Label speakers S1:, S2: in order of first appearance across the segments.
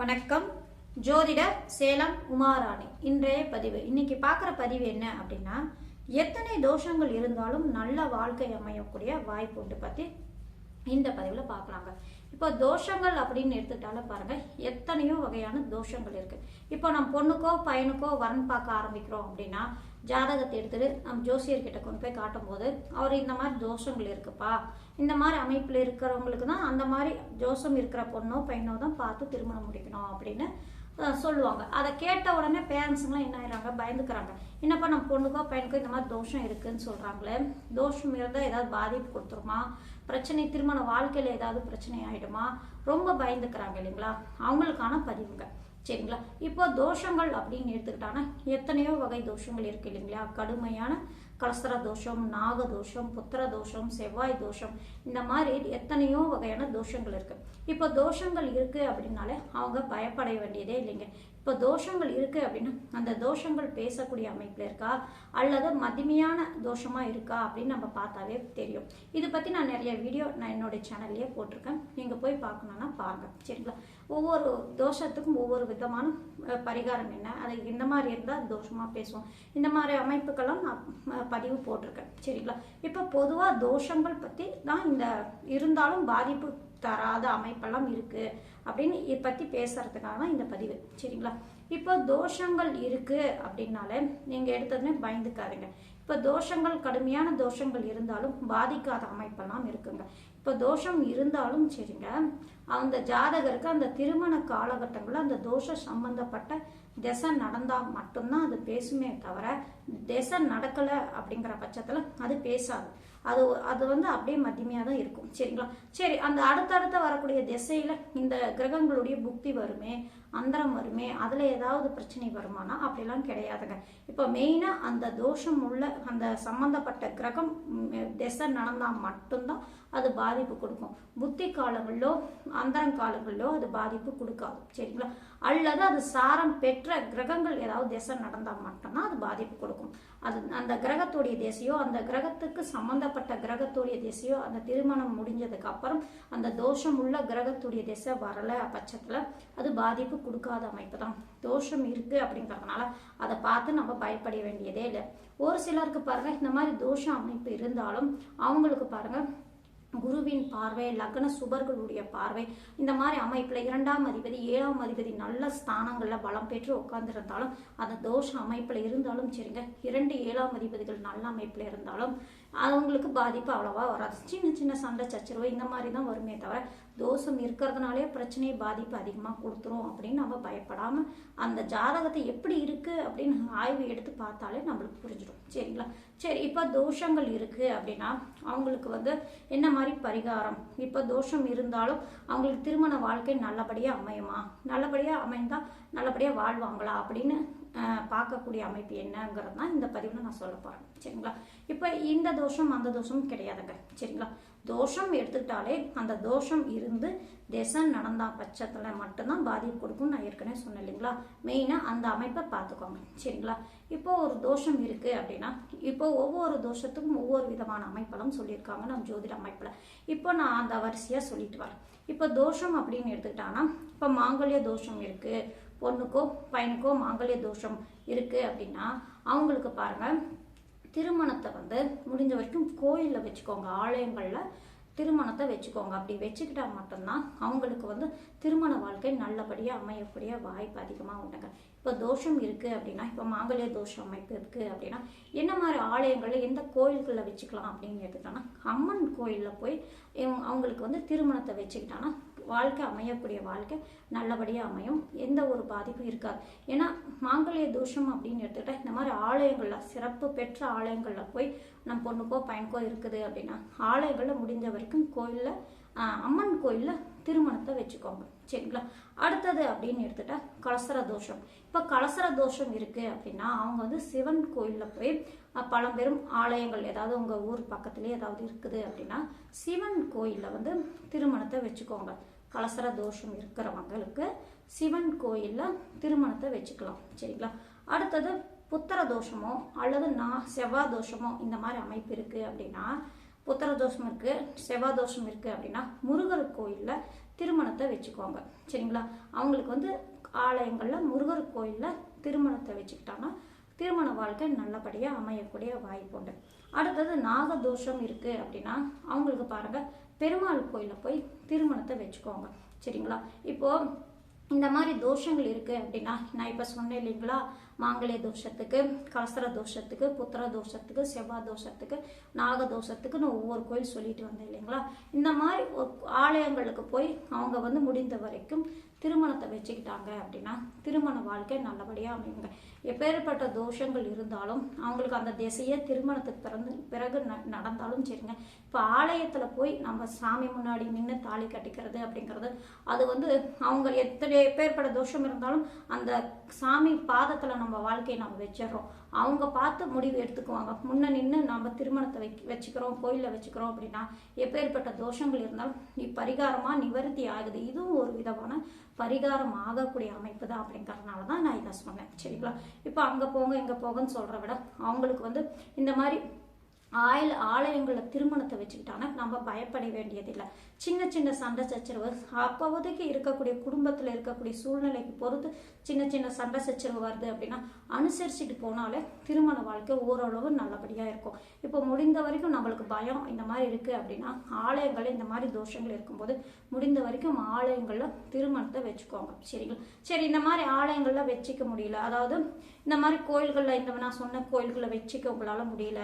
S1: வணக்கம். ஜோதிடர் சேலம் உமாராணி. இன்றைய பதிவு. இன்னைக்கு பார்க்குற பதிவு என்ன அப்படின்னா எத்தனை தோஷங்கள் இருந்தாலும் நல்ல வாழ்க்கை அமையக்கூடிய வாய்ப்பு உண்டு பற்றி இந்த பதிவில் பார்க்கலாங்க. இப்போ தோஷங்கள் அப்படின்னு எடுத்துட்டாலும் பாருங்க எத்தனையோ வகையான தோஷங்கள் இருக்கு. இப்போ நம்ம பொண்ணுக்கோ பையனுக்கோ வரன் பார்க்க ஆரம்பிக்கிறோம் அப்படின்னா ஜாதகத்தை எடுத்துட்டு நம்ம ஜோசியர்கிட்ட கொண்டு போய் காட்டும்போது அவர் இந்த மாதிரி தோஷங்கள் இருக்குப்பா. இந்த மாதிரி அமைப்பில் இருக்கிறவங்களுக்கு தான் அந்த மாதிரி ஜோசம் இருக்கிற பொண்ணோ பையனோ தான் பார்த்து திருமணம் முடிக்கணும் அப்படின்னு சொல்லுவாங்க. அதை கேட்ட உடனே பேரண்ட்ஸுங்களாம் என்ன ஆயிடுறாங்க? பயந்துக்கிறாங்க. என்னப்பா நம்ம பொண்ணுக்கோ பையனுக்கோ இந்த மாதிரி தோஷம் இருக்குன்னு சொல்கிறாங்களே தோஷம் இருந்தால் ஏதாவது பாதிப்பு கொடுத்துருமா? பிரச்சனை திருமண வாழ்க்கையில் ஏதாவது பிரச்சனை ஆகிடுமா ரொம்ப பயந்துக்கிறாங்க இல்லைங்களா? அவங்களுக்கான பதிவுங்க. சரிங்களா? இப்போ தோஷங்கள் அப்படின்னு எடுத்துக்கிட்டாங்கன்னா எத்தனையோ வகை தோஷங்கள் இருக்கு இல்லைங்களா? கடுமையான கலஸ்தர தோஷம் நாக தோஷம் புத்திர தோஷம் செவ்வாய் தோஷம் இந்த மாதிரி எத்தனையோ வகையான தோஷங்கள் இருக்கு. இப்போ தோஷங்கள் இருக்கு அப்படின்னாலே அவங்க பயப்பட வேண்டியதே இல்லைங்க. இப்போ தோஷங்கள் இருக்கு அப்படின்னா அந்த தோஷங்கள் பேசக்கூடிய அமைப்பில் இருக்கா? அல்லது மதிமையான தோஷமா இருக்கா அப்படின்னு நம்ம பார்த்தாவே தெரியும். இது பத்தி நான் நிறைய வீடியோ நான் என்னோட சேனல்லையே போட்டிருக்கேன். நீங்க போய் பார்க்கணும்னா பாருங்க. சரிங்களா? ஒவ்வொரு தோஷத்துக்கும் ஒவ்வொரு விதமான பரிகாரம் என்ன? அது இந்த மாதிரி இருந்தால் தோஷமாக பேசுவோம். இந்த மாதிரி அமைப்புக்கெல்லாம் நான் பதிவு போட்டிருக்கேன். சரிங்களா? இப்போ பொதுவாக தோஷங்கள் பற்றி தான் இந்த இருந்தாலும் பாதிப்பு தராத அமைப்பெல்லாம் இருக்குது அப்படின்னு இதை பற்றி பேசுகிறதுக்காக தான் இந்த பதிவு. சரிங்களா? இப்போ தோஷங்கள் இருக்குது அப்படின்னாலே நீங்கள் எடுத்ததுமே பயந்துக்காதுங்க. இப்போ தோஷங்கள் கடுமையான தோஷங்கள் இருந்தாலும் பாதிக்காத அமைப்பெல்லாம் இருக்குங்க. இப்போ தோஷம் இருந்தாலும் சரிங்க. அந்த ஜாதகருக்கு அந்த திருமண காலகட்டங்களில் அந்த தோஷ சம்பந்தப்பட்ட திசை நடந்தால் மட்டும்தான் அது பேசுமே தவிர திசை நடக்கலை அப்படிங்கிற பட்சத்தில் அது பேசாது. அது அது வந்து அப்படியே மத்தியமையாக தான் இருக்கும். சரிங்களா சரி அந்த அடுத்தடுத்த வரக்கூடிய திசையில இந்த கிரகங்களுடைய புக்தி வருமே அந்தரம் வருமே அதில் ஏதாவது பிரச்சனை வருமானா? அப்படிலாம் கிடையாதுங்க. இப்போ மெயினாக அந்த தோஷம் உள்ள அந்த சம்பந்தப்பட்ட கிரகம் திசை நடந்தால் மட்டும்தான் அது பாதிப்பு கொடுக்கும். புத்தி காலங்களிலோ அந்தரம் காலங்களிலோ அது பாதிப்பு கொடுக்காது. சரிங்களா? அல்லது அது சாரம் பெற்ற கிரகங்கள் ஏதாவது திசை நடந்தால் மட்டும்தான் அது பாதிப்பு கொடுக்கும். அது அந்த கிரகத்துடைய திசையோ அந்த கிரகத்துக்கு சம்பந்தப்பட்ட கிரகத்துடைய திசையோ அந்த திருமணம் முடிஞ்சதுக்கு அப்புறம் அந்த தோஷம் உள்ள கிரகத்துடைய திசை வரல பட்சத்தில் அது பாதிப்பு கொடுக்காத அமைப்பு தான் தோஷம் இருக்கு அப்படிங்கறதுனால அதை பார்த்து நம்ம பயப்பட வேண்டியதே இல்லை. ஒரு சிலருக்கு பாருங்க இந்த மாதிரி தோஷ அமைப்பு இருந்தாலும் அவங்களுக்கு பாருங்க குருவின் பார்வை லக்ன சுபர்களுடைய பார்வை இந்த மாதிரி அமைப்புல இரண்டாம் அதிபதி ஏழாம் அதிபதி நல்ல ஸ்தானங்கள்ல பலம் பெற்று உட்கார்ந்திருந்தாலும் அந்த தோஷ அமைப்புல இருந்தாலும் சரிங்க இரண்டு ஏழாம் அதிபதிகள் நல்ல அமைப்புல இருந்தாலும் அவங்களுக்கு பாதிப்பு அவ்வளோவா வராது. சின்ன சின்ன சண்டை சச்சரவு இந்த மாதிரி தான் வருமே தவிர தோஷம் இருக்கிறதுனாலே பிரச்சனை பாதிப்பு அதிகமாக கொடுத்துரும் அப்படின்னு நம்ம பயப்படாமல் அந்த ஜாதகத்தை எப்படி இருக்குது அப்படின்னு ஆய்வு எடுத்து பார்த்தாலே நம்மளுக்கு புரிஞ்சிடும். சரிங்களா? சரி இப்போ தோஷங்கள் இருக்குது அப்படின்னா அவங்களுக்கு வந்து என்ன மாதிரி பரிகாரம்? இப்போ தோஷம் இருந்தாலும் அவங்களுக்கு திருமண வாழ்க்கை நல்லபடியாக அமையுமா? நல்லபடியாக அமைந்தால் நல்லபடியாக வாழ்வாங்களா அப்படின்னு பார்க்கக்கூடிய அமைப்பு என்னங்கிறது தான் இந்த பதிவில் நான் சொல்ல போகிறேன் சரிங்களா? இப்போ இந்த தோஷம் அந்த தோஷம் கிடையாதுங்க. சரிங்களா? தோஷம் எடுத்துக்கிட்டாலே அந்த தோஷம் இருந்து திசை நடந்தா பட்சத்தில் மட்டும்தான் பாதிப்பு கொடுக்கும்னு நான் ஏற்கனவே சொன்னேன் இல்லைங்களா? மெயினாக அந்த அமைப்பை பார்த்துக்கோங்க. சரிங்களா? இப்போ ஒரு தோஷம் இருக்குது அப்படின்னா இப்போ ஒவ்வொரு தோஷத்துக்கும் ஒவ்வொரு விதமான அமைப்பெல்லாம் சொல்லியிருக்காங்க நம்ம ஜோதிட அமைப்பில். இப்போ நான் அந்த வரிசையாக சொல்லிட்டு வரேன். இப்போ தோஷம் அப்படின்னு எடுத்துக்கிட்டாங்கன்னா இப்போ மாங்கல்ய தோஷம் இருக்குது பொண்ணுக்கோ பையனுக்கோ மாங்கல்ய தோஷம் இருக்குது அப்படின்னா அவங்களுக்கு பாருங்கள் திருமணத்தை வந்து முடிஞ்ச வரைக்கும் கோயிலில் வச்சுக்கோங்க ஆலயங்களில் திருமணத்தை வச்சுக்கோங்க. அப்படி வச்சுக்கிட்டா மட்டும்தான் அவங்களுக்கு வந்து திருமண வாழ்க்கை நல்லபடியாக அமையக்கூடிய வாய்ப்பு அதிகமாக உண்டுங்க. இப்போ தோஷம் இருக்குது அப்படின்னா இப்போ மாங்கல்ய தோஷம் அமைப்பு இருக்குது அப்படின்னா என்ன மாதிரி ஆலயங்களில் எந்த கோயில்களில் வச்சுக்கலாம் அப்படின்னு எடுத்துக்கிட்டோன்னா அம்மன் கோயிலில் போய் அவங்களுக்கு வந்து திருமணத்தை வச்சுக்கிட்டாங்கன்னா வாழ்க்கை அமையக்கூடிய வாழ்க்கை நல்லபடியாக அமையும். எந்த ஒரு பாதிப்பும் இருக்காது. ஏன்னா மாங்கல்ய தோஷம் அப்படின்னு எடுத்துக்கிட்டால் இந்த மாதிரி ஆலயங்களில் சிறப்பு பெற்ற ஆலயங்களில் போய் நம்ம பொண்ணுக்கோ பையனுக்கோ இருக்குது அப்படின்னா ஆலயங்களில் முடிஞ்ச வரைக்கும் கோயிலில் அம்மன் கோயிலில் திருமணத்தை வச்சுக்கோங்க. சரிங்களா? அடுத்தது அப்படின்னு எடுத்துட்டா கலசர தோஷம். இப்போ கலசர தோஷம் இருக்குது அப்படின்னா அவங்க வந்து சிவன் கோயிலில் போய் பழம்பெரும் ஆலயங்கள் ஏதாவது உங்கள் ஊர் பக்கத்துலேயே ஏதாவது இருக்குது அப்படின்னா சிவன் கோயிலில் வந்து திருமணத்தை வச்சுக்கோங்க. கலசர தோஷம் இருக்கிறவங்களுக்கு சிவன் கோயிலில் திருமணத்தை வச்சுக்கலாம் சரிங்களா? அடுத்தது புத்திர தோஷமோ அல்லது நான் செவ்வாய் தோஷமோ இந்த மாதிரி அமைப்பு இருக்குது அப்படின்னா புத்திர தோஷம் இருக்குது செவ்வாய் தோஷம் இருக்குது அப்படின்னா முருகர் கோயிலில் திருமணத்தை வச்சுக்கோங்க சரிங்களா? அவங்களுக்கு வந்து ஆலயங்களில் முருகர் கோயிலில் திருமணத்தை வச்சுக்கிட்டாங்கன்னா திருமண வாழ்க்கை நல்லபடியாக அமையக்கூடிய வாய்ப்பு உண்டு. அடுத்தது நாகதோஷம் இருக்குது அப்படின்னா அவங்களுக்கு பாருங்கள் பெருமாள் கோயிலில் போய் திருமணத்தை வச்சுக்கோங்க. சரிங்களா? இப்போது இந்த மாதிரி தோஷங்கள் இருக்குது அப்படின்னா நான் இப்போ சொன்னேன் இல்லைங்களா? மாங்கல்ய தோஷத்துக்கு கலசர தோஷத்துக்கு புத்திர தோஷத்துக்கு செவ்வாய் தோஷத்துக்கு நாக தோஷத்துக்கு நான் ஒவ்வொரு கோயில் சொல்லிட்டு வந்தேன் இல்லைங்களா? இந்த மாதிரி ஆலயங்களுக்கு போய் அவங்க வந்து முடிந்த வரைக்கும் திருமணத்தை வச்சுக்கிட்டாங்க அப்படின்னா திருமண வாழ்க்கை நல்லபடியாக அமையுங்க. எப்பேற்பட்ட தோஷங்கள் இருந்தாலும் அவங்களுக்கு அந்த திசையே திருமணத்துக்கு பிறந்து பிறகு ந- நடந்தாலும் சரிங்க. இப்போ ஆலயத்தில் போய் நம்ம சாமி முன்னாடி நின்று தாலி கட்டிக்கிறது அப்படிங்கிறது அது வந்து அவங்க எத்தனை எப்பேற்பட்ட தோஷம் இருந்தாலும் அந்த சாமி பாதத்தில் நம்ம வாழ்க்கையை நம்ம வச்சிடுறோம். அவங்க பார்த்து முடிவு எடுத்துக்குவாங்க. முன்ன நின்று நம்ம திருமணத்தை வைக்க வச்சுக்கிறோம் கோயிலில் வச்சுக்கிறோம் அப்படின்னா எப்பேற்பட்ட தோஷங்கள் இருந்தாலும் பரிகாரமாக நிவர்த்தி ஆகுது. இதுவும் ஒரு விதமான பரிகாரம் ஆகக்கூடிய அமைப்பு தான் அப்படிங்கிறதுனால தான் நான் இதை சொன்னேன். சரிங்களா? இப்போ அங்கே போங்க இங்கே போங்கன்னு சொல்கிறத விட அவங்களுக்கு வந்து இந்த மாதிரி ஆயில் ஆலயங்களில் திருமணத்தை வச்சுக்கிட்டாங்கன்னா நம்ம பயப்பட வேண்டியதில்லை. சின்ன சின்ன சண்டை சச்சரவு அப்போதைக்கு இருக்கக்கூடிய குடும்பத்தில் இருக்கக்கூடிய சூழ்நிலைக்கு பொறுத்து சின்ன சின்ன சண்டை சச்சரவு வருது அப்படின்னா அனுசரிச்சுட்டு போனாலே திருமண வாழ்க்கை ஓரளவு நல்லபடியாக இருக்கும். இப்போ முடிந்த வரைக்கும் நம்மளுக்கு பயம் இந்த மாதிரி இருக்குது அப்படின்னா ஆலயங்களில் இந்த மாதிரி தோஷங்கள் இருக்கும்போது முடிந்த வரைக்கும் ஆலயங்களில் திருமணத்தை வச்சுக்கோங்க. சரிங்களா? சரி இந்த மாதிரி ஆலயங்களில் வச்சுக்க முடியல. அதாவது இந்த மாதிரி கோயில்களில் இந்த நான் சொன்ன கோயில்களில் வச்சுக்க உங்களால் முடியல.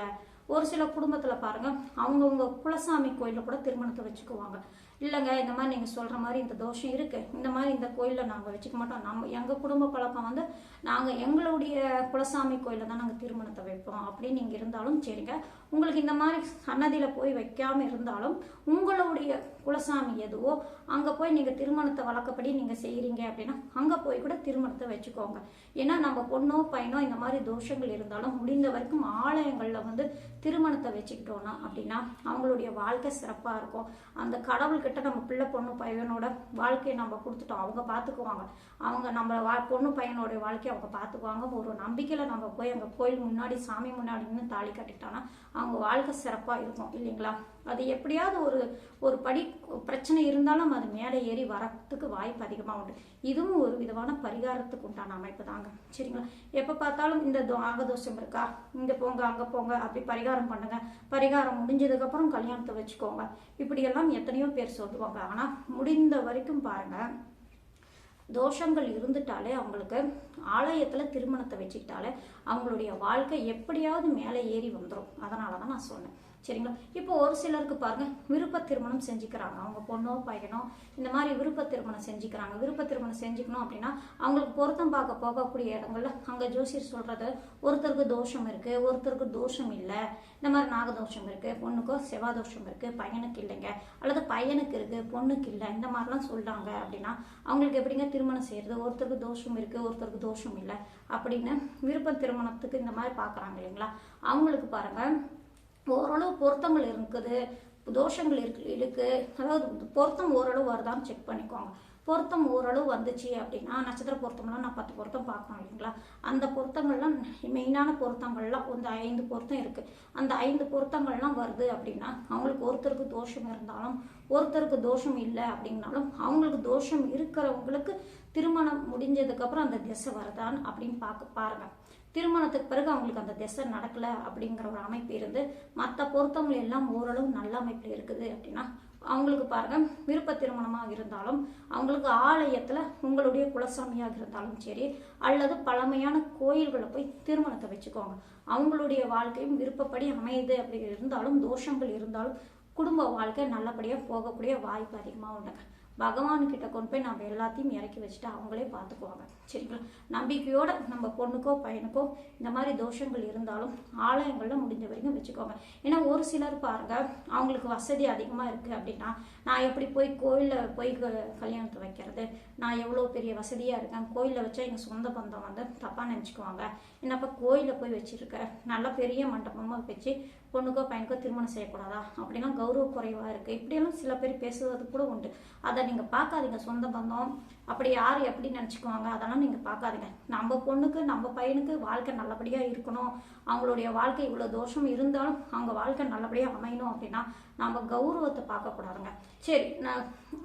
S1: ஒரு சில குடும்பத்தில் பாருங்கள் அவங்கவுங்க குலசாமி கோயிலில் கூட திருமணத்தை வச்சுக்குவாங்க. இல்லைங்க இந்த மாதிரி நீங்கள் சொல்கிற மாதிரி இந்த தோஷம் இருக்கு. இந்த மாதிரி இந்த கோயிலில் நாங்கள் வச்சுக்க மாட்டோம். நம்ம எங்கள் குடும்ப பழக்கம் வந்து நாங்கள் எங்களுடைய குலசாமி கோயிலில் தான் நாங்கள் திருமணத்தை வைப்போம். அப்படின்னு நீங்கள் இருந்தாலும் சரிங்க. உங்களுக்கு இந்த மாதிரி சன்னதியில் போய் வைக்காமல் இருந்தாலும் உங்களுடைய குலசாமி எதுவோ அங்கே போய் நீங்கள் திருமணத்தை வழக்கப்படி நீங்கள் செய்கிறீங்க அப்படின்னா அங்கே போய் கூட திருமணத்தை வச்சுக்கோங்க. ஏன்னா நம்ம பொண்ணோ பையனோ இந்த மாதிரி தோஷங்கள் இருந்தாலும் முடிந்த வரைக்கும் ஆலயங்களில் வந்து திருமணத்தை வச்சுக்கிட்டோன்னா அப்படின்னா அவங்களுடைய வாழ்க்கை சிறப்பாக இருக்கும். அந்த கடவுள்கிட்ட நம்ம பிள்ளை பொண்ணு பையனோட வாழ்க்கையை நம்ம கொடுத்துட்டோம். அவங்க பார்த்துக்குவாங்க அவங்க நம்ம வா பொண்ணு பையனோட வாழ்க்கையை அவங்க பார்த்துக்குவாங்க ஒரு நம்பிக்கையில் நம்ம போய் அங்கே கோயில் முன்னாடி சாமி முன்னாடி நின்று தாலி கட்டிட்டோன்னா அவங்க வாழ்க்கை சிறப்பாக இருக்கும் இல்லைங்களா? அது எப்படியாவது ஒரு ஒரு படி பிரச்சனை இருந்தாலும் அது மேலே ஏறி வரத்துக்கு வாய்ப்பு அதிகமாக உண்டு. இதுவும் ஒரு விதமான பரிகாரத்துக்கு உண்டான அமைப்பு தாங்க. சரிங்களா? எப்போ பார்த்தாலும் இந்த தோ ஆகதோஷம் இருக்கா? இங்கே போங்க அங்கே போங்க அப்படி பரிகாரம் பண்ணுங்க. பரிகாரம் முடிஞ்சதுக்கப்புறம் கல்யாணத்தை வச்சுக்கோங்க. இப்படியெல்லாம் எத்தனையோ பேர் சொல்லுவாங்க. ஆனால் முடிந்த வரைக்கும் பாருங்கள் தோஷங்கள் இருந்துட்டாலே அவங்களுக்கு ஆலயத்தில் திருமணத்தை வச்சுக்கிட்டாலே அவங்களுடைய வாழ்க்கை எப்படியாவது மேலே ஏறி வந்துடும் அதனால தான் நான் சொன்னேன். சரிங்களா? இப்போ ஒரு சிலருக்கு பாருங்க விருப்ப திருமணம் செஞ்சுக்கிறாங்க. அவங்க பொண்ணோ பையனோ இந்த மாதிரி விருப்ப திருமணம் செஞ்சுக்கிறாங்க. விருப்ப திருமணம் செஞ்சுக்கணும் அப்படின்னா அவங்களுக்கு பொருத்தம் பார்க்க போகக்கூடிய இடங்கள்ல அங்கே ஜோசியர் சொல்றது ஒருத்தருக்கு தோஷம் இருக்கு ஒருத்தருக்கு தோஷம் இல்லை. இந்த மாதிரி நாகதோஷம் இருக்கு பொண்ணுக்கோ செவ்வாதோஷம் இருக்கு பையனுக்கு இல்லைங்க. அல்லது பையனுக்கு இருக்கு பொண்ணுக்கு இல்லை இந்த மாதிரிலாம் சொல்றாங்க அப்படின்னா அவங்களுக்கு எப்படிங்க திருமணம் செய்யறது? ஒருத்தருக்கு தோஷம் இருக்கு ஒருத்தருக்கு தோஷம் இல்லை அப்படின்னு விருப்ப திருமணத்துக்கு இந்த மாதிரி பார்க்குறாங்க இல்லைங்களா? அவங்களுக்கு பாருங்க ஓரளவு பொருத்தங்கள் இருக்குது தோஷங்கள் இருக்கு இருக்குது அதாவது பொருத்தம் ஓரளவு வருதான்னு செக் பண்ணிக்கோங்க. பொருத்தம் ஓரளவு வந்துச்சு அப்படின்னா நட்சத்திர பொருத்தம்லாம் நான் பத்து பொருத்தம் பார்க்கணும் இல்லைங்களா? அந்த பொருத்தங்கள்லாம் மெயினான பொருத்தங்கள்லாம் வந்து ஐந்து பொருத்தம் இருக்குது அந்த ஐந்து பொருத்தங்கள்லாம் வருது அப்படின்னா அவங்களுக்கு ஒருத்தருக்கு தோஷம் இருந்தாலும் ஒருத்தருக்கு தோஷம் இல்லை அப்படின்னாலும் அவங்களுக்கு தோஷம் இருக்கிறவங்களுக்கு திருமணம் முடிஞ்சதுக்கப்புறம் அந்த திசை வருதான்னு அப்படின்னு பார்க்க பாருங்கள் திருமணத்துக்கு பிறகு அவங்களுக்கு அந்த திசை நடக்கல அப்படிங்கிற ஒரு அமைப்பு இருந்து மற்ற பொருத்தங்கள் எல்லாம் ஓரளவு நல்ல அமைப்பில் இருக்குது அப்படின்னா அவங்களுக்கு பாருங்க விருப்ப திருமணமாக இருந்தாலும் அவங்களுக்கு ஆலயத்தில் உங்களுடைய குலசாமியாக இருந்தாலும் சரி அல்லது பழமையான கோயில்களை போய் திருமணத்தை வச்சுக்கோங்க. அவங்களுடைய வாழ்க்கையும் விருப்பப்படி அமையுது அப்படி இருந்தாலும் தோஷங்கள் இருந்தாலும் குடும்ப வாழ்க்கை நல்லபடியாக போகக்கூடிய வாய்ப்பு அதிகமாக உண்டுங்க. பகவான் கிட்ட கொண்டு போய் நம்ம எல்லாத்தையும் இறக்கி வச்சுட்டு அவங்களே பார்த்துக்குவாங்க. சரிங்களா? நம்பிக்கையோட நம்ம பொண்ணுக்கோ பையனுக்கோ இந்த மாதிரி தோஷங்கள் இருந்தாலும் ஆலயங்களில் முடிஞ்ச வரைக்கும் வச்சுக்கோங்க. ஏன்னா ஒரு சிலர் பாருங்க அவங்களுக்கு வசதி அதிகமாக இருக்குது அப்படின்னா நான் எப்படி போய் கோயிலில் போய் க- கல்யாணத்தை வைக்கிறது? நான் எவ்வளோ பெரிய வசதியாக இருக்கேன்? கோயிலில் வச்சா எங்கள் சொந்த பந்தம் வந்து தப்பாக நினச்சிக்குவாங்க. என்னப்பா கோயிலில் போய் வச்சுருக்க? நல்ல பெரிய மண்டபமாக வச்சு பொண்ணுக்கோ பையனுக்கோ திருமணம் செய்யக்கூடாதா? அப்படிலாம் கௌரவ குறைவாக இருக்குது இப்படியெல்லாம் சில பேர் பேசுவது கூட உண்டு. அதை நீங்கள் பார்க்காதீங்க. சொந்த பந்தம் அப்படி யார் எப்படி நினச்சிக்குவாங்க? அதெல்லாம் நீங்கள் பார்க்காதீங்க. நம்ம பொண்ணுக்கு நம்ம பையனுக்கு வாழ்க்கை நல்லபடியாக இருக்கணும். அவங்களுடைய வாழ்க்கை இவ்வளோ தோஷம் இருந்தாலும் அவங்க வாழ்க்கை நல்லபடியாக அமையணும் அப்படின்னா நம்ம கௌரவத்தை பார்க்கக்கூடாதுங்க சரி நான்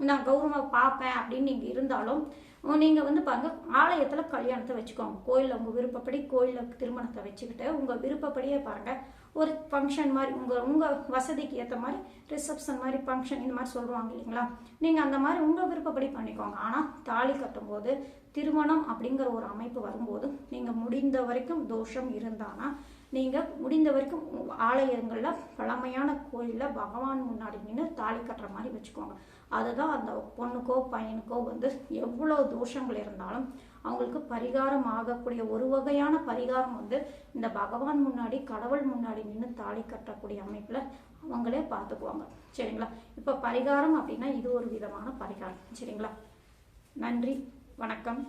S1: நான் கௌரவம் பார்ப்பேன் அப்படின்னு நீங்கள் இருந்தாலும் நீங்கள் வந்து பாருங்க ஆலயத்தில் கல்யாணத்தை வச்சுக்கோங்க. கோயிலில் உங்கள் விருப்பப்படி கோயிலில் திருமணத்தை வச்சுக்கிட்டு உங்கள் விருப்பப்படியே பாருங்கள் ஒரு ஃபங்க்ஷன் மாதிரி உங்கள் உங்கள் வசதிக்கு ஏற்ற மாதிரி ரிசப்ஷன் மாதிரி ஃபங்க்ஷன் இந்த மாதிரி சொல்லுவாங்க இல்லைங்களா? நீங்கள் அந்த மாதிரி உங்கள் விருப்பப்படி பண்ணிக்கோங்க. ஆனால் தாலி கட்டும்போது திருமணம் அப்படிங்கிற ஒரு அமைப்பு வரும்போது நீங்கள் முடிந்த வரைக்கும் தோஷம் இருந்தானா நீங்கள் முடிந்த வரைக்கும் ஆலயங்களில் பழமையான கோயிலில் பகவான் முன்னாடி நின்று தாலி கட்டுற மாதிரி வச்சுக்கோங்க. அதுதான் அந்த பொண்ணுக்கோ பையனுக்கோ வந்து எவ்வளோ தோஷங்கள் இருந்தாலும் அவங்களுக்கு பரிகாரம் ஆகக்கூடிய ஒரு வகையான பரிகாரம் வந்து இந்த பகவான் முன்னாடி கடவுள் முன்னாடி நின்று தாலி கட்டக்கூடிய அமைப்பில் அவங்களே பார்த்துக்குவாங்க. சரிங்களா? இப்போ பரிகாரம் அப்படின்னா இது ஒரு விதமான பரிகாரம். சரிங்களா? நன்றி. வணக்கம்.